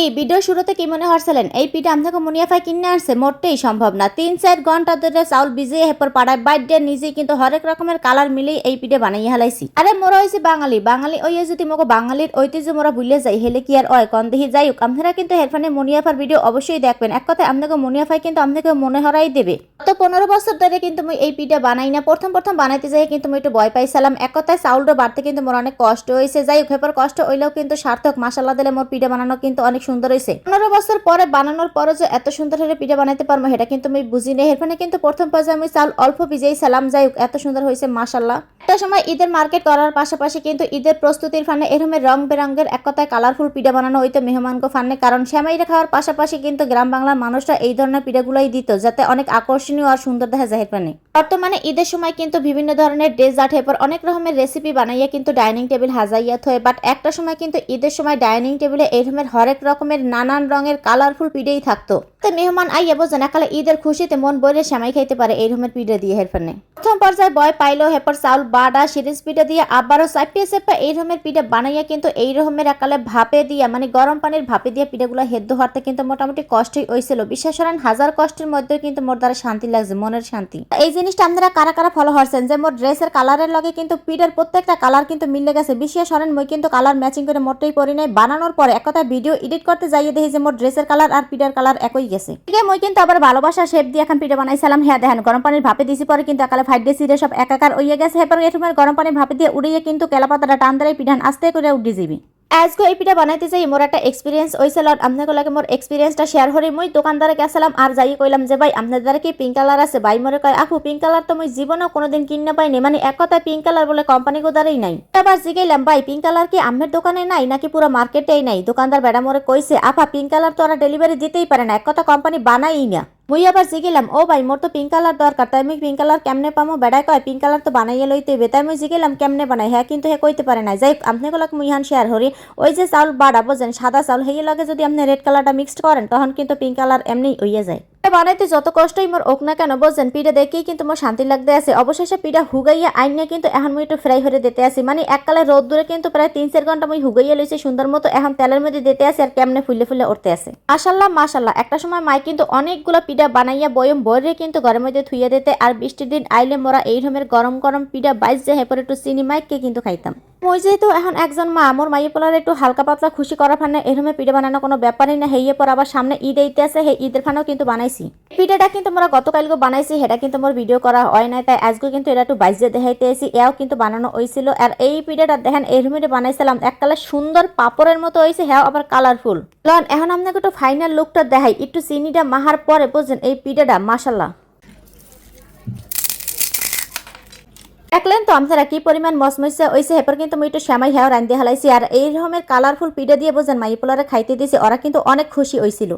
কি? ভিডিও শুরুতে কি মনে হচ্ছিলেন এই পিঠা আপনাকে মুনিয়াফাই কিনে আসছে মোটেই সম্ভব না। তিন চার ঘণ্টা ধরে চাউল ভিজিয়ে হেপর পাড়ায় বাইডে নিজেই কিন্তু হরেক রকমের কালার মিলেই এই পিঠে বানাইয়া হেলাইছি। আরে, মোরা হয়েছে বাঙালি। বাঙালি ওই যদি মোকে বাঙালির ঐতিহ্য মোরা ভুলে যাই, হেলে কি আর অয় কন্দেহি যাই হোক আপনারা কিন্তু হেরফানে মুনিয়াফার ভিডিও অবশ্যই দেখবেন। এক কথায় আপনাকে মুনিয়াফাই কিন্তু আপনাকে মনে হরাই দেবে। গত পনেরো বছর ধরে কিন্তু মুই এই পিঠা বানাই না। প্রথম প্রথম বানাইতে যাই কিন্তু মুই একটু ভয় পাইছিলাম। এক কথায় চাউলটা বাড়তে কিন্তু মোর অনেক কষ্ট হয়েছে যাই হোক, হেপর কষ্ট হইলেও কিন্তু সার্থক। মাসাল্লাহ দিলে মোর পিঠা বানানো কিন্তু অনেক সুন্দর হয়েছে। পনেরো বছর পরে বানানোর পরে যে এত সুন্দর হয়ে পিঠা বানাইতে পারব, সেটা কিন্তু আমি বুঝি নেই। এখানে কিন্তু প্রথম পর্যায়ে আমি চাল অল্প ভিজেই সালাম যাই এত সুন্দর হয়েছে মাসাল্লাহ একটা সময় ঈদের মার্কেট করার পাশাপাশি কিন্তু ঈদের প্রস্তুতির ফানে এরকমের রং বেরঙের এক কথায় কালারফুল পিঠা বানানো হইতো মেহমানকে ফানে, কারণ শ্যামাইরা খাওয়ার পাশাপাশি কিন্তু গ্রাম বাংলার মানুষরা এই ধরনের পিঠাগুলোই দিত, যাতে অনেক আকর্ষণীয় আর সুন্দর দেখা যায় পানে বর্তমানে ঈদের সময় কিন্তু বিভিন্ন ধরনের ডেজার্ট হেপর অনেক রকমের রেসিপি বানাইয়া কিন্তু ডাইনিং টেবিল হাজাইয়া থয়ে বাট একটা সময় কিন্তু ঈদের সময় ডাইনিং টেবিলে এই রকমের হরেক রকমের নানান রঙের কালারফুল পিঠেই থাকতো। তো মেহমান আইয়া বোঝেন একালে ঈদের খুশিতে মন বইরে শ্যামাই খাইতে পারে, এই রকমের পিঠে দিয়ে হেরফানে প্রথম পর্যায়ে বয় পাইলো হেপর চাউল বাডা সিরিজ পিঠা দিয়ে, আবারও চাপিয়ে চেপে এই রকমের পিঠা বানাইয়া কিন্তু এই রকমের একালে ভাপে দিয়া মানে গরম পানির ভাপে দিয়া পিঠাগুলো হেদ্দ হওয়াতে কিন্তু মোটামুটি কষ্টই হয়েছিল বিশ্বাস করেন, হাজার কষ্টের মধ্যেও কিন্তু মোর দ্বারা শান্তি লাগছে, মনের শান্তি। এই জিনিসটা আপনারা কারা কারা ফলো হচ্ছেন যে মোর ড্রেসের কালারের লগে কিন্তু পিঠের প্রত্যেকটা কালার কিন্তু মিলে গেছে? বিশ্বাস করেন, মই কিন্তু কালার ম্যাচিং করে মোটেই পরি নাই। বানানোর পরে এক কথা ভিডিও এডিট করতে যাইয়ে দেখি যে মোর ড্রেসের কালার আর পিঠার কালার একই। গেছে। আছে মই কিন্তু আবার ভালোবাসা শেপ দিয়ে এখন পিঠা বানাইছিলাম। হ্যাঁ দেখেন, গরম পানির ভাপে দিছি, পরে কিন্তু একালে ফাইট দিয়ে সিরে সব একাকার হইয়া গেছে। এরপর এরকমের গরম পানির ভাপে দিয়ে উড়িয়ে কিন্তু কেলাপাতাটা টান ধরে পিঠান আস্তে করে উঠে যাবি। আজকে এই পিঠা বানাইতে যাই, মোর একটা এক্সপিরিয়েন্স হয়েছিল আপনাকে লাগে মোর এক্সপিরিয়েন্সটা শেয়ার করি। মুই দোকানদারে গেছিলাম আর যাই কইলাম যে, ভাই আপনার আপনাদের কি পিঙ্ক কালার আছে? ভাই মরে কয় আপু পিঙ্ক কালার তো মুই জীবনেও কোনোদিন কিনে পাইনি। মানে এক কথায় পিঙ্ক কালার বলে কোম্পানি গোদারেই নাই। আবার জিগাইলাম, ভাই পিঙ্ক কালার কি আমের দোকানে নাই নাকি পুরো মার্কেটেই নাই? দোকানদার বেড়া মোরে কইছে আপা পিঙ্ক কালার তো ওরা ডেলিভারি দিতেই পারে না। এক কথা কোম্পানি বানাই না। মুই আবার জিগিলাম ও ভাই মোর তো পিঙ্ক কালার দরকার তাই আমি পিঙ্ক কালার কেমনে পামো? বেড়ায় কয় পিঙ্ক কালার তো বানাইয়ে লইতে হইবে তাই মুই জিগিলাম কেমনে বানাই? হ্যাঁ কিন্তু হে কইতে পারে না যাই আপনি গুলাকে মুই হান শেয়ার হরি ওই যে চাউল বাড়া বোঝেন সাদা চাউল হেয়ে লগে যদি আপনি রেড কালারটা মিক্সড করেন তখন কিন্তু পিঙ্ক কালার এমনি হইয়া যায়। বানাইতে যত কষ্টই মোর ওক না কেন বোঝেন পিঠা দেখেই কিন্তু মোর শান্তি লাগতে আছে। অবশেষে পিঠা হুগাইয়া আইনে কিন্তু এখন মুই একটু ফ্রাই হয়ে দিতে আসি মানে এককালে রোদ দূরে কিন্তু প্রায় তিন চার ঘণ্টা মুই হুগাইয়া লইছি, সুন্দর মতো এখন তেলের মধ্যে দিতে আসি আর কেমনে ফুলে ফুলে উঠতে আছে। মাসাল্লাহ মাসাল্লাহ একটা সময় মাই কিন্তু অনেকগুলো পিঠা বানাইয়া বয়ম বইরে কিন্তু ঘরের মধ্যে থুইয়া দিতে, আর বৃষ্টির দিন আইলে মোরা এই রকমের গরম গরম পিঠা বাইশ যে হেপর একটু চিনি মাইককে কিন্তু খাইতাম। মই যেহেতু এখন একজন মা মোর মাইয়ে পোলার একটু হালকা পাতলা খুশি করার ফানে এরমে পিঠা বানানো কোনো ব্যাপারই না হেইয়ে পর আবার সামনে ঈদ এইতে আছে, সেই ঈদের ফানেও কিন্তু বানাইছি। পিঠাটা কিন্তু মোরা গতকালকে বানাইছি, সেটা কিন্তু মোর ভিডিও করা হয় নাই, তাই আজকে কিন্তু এটা একটু বাইজে দেখাইতে আসি এও কিন্তু বানানো হয়েছিল আর এই পিঠাটা দেখেন এরমে বানাইছিলাম, এককালে সুন্দর পাপড়ের মতো হয়েছে হ্যাঁ আবার কালারফুল লন, এখন আপনাকে একটু ফাইনাল লুকটা দেখাই, একটু চিনিটা মাহার পরে বুঝছেন এই পিঠাটা মাসাল্লাহ দেখলেন তো আপনারা কি পরিমাণ মসমসা হয়েছে হেপর কিন্তু মুই একটু শ্যামাই হ্যাঁ রান্ধে হালাইছি। আর এই রকমের কালারফুল পিঠা দিয়ে বোঝেন মাই পোলারে খাইতে দিয়েছি ওরা কিন্তু অনেক খুশি হয়েছিল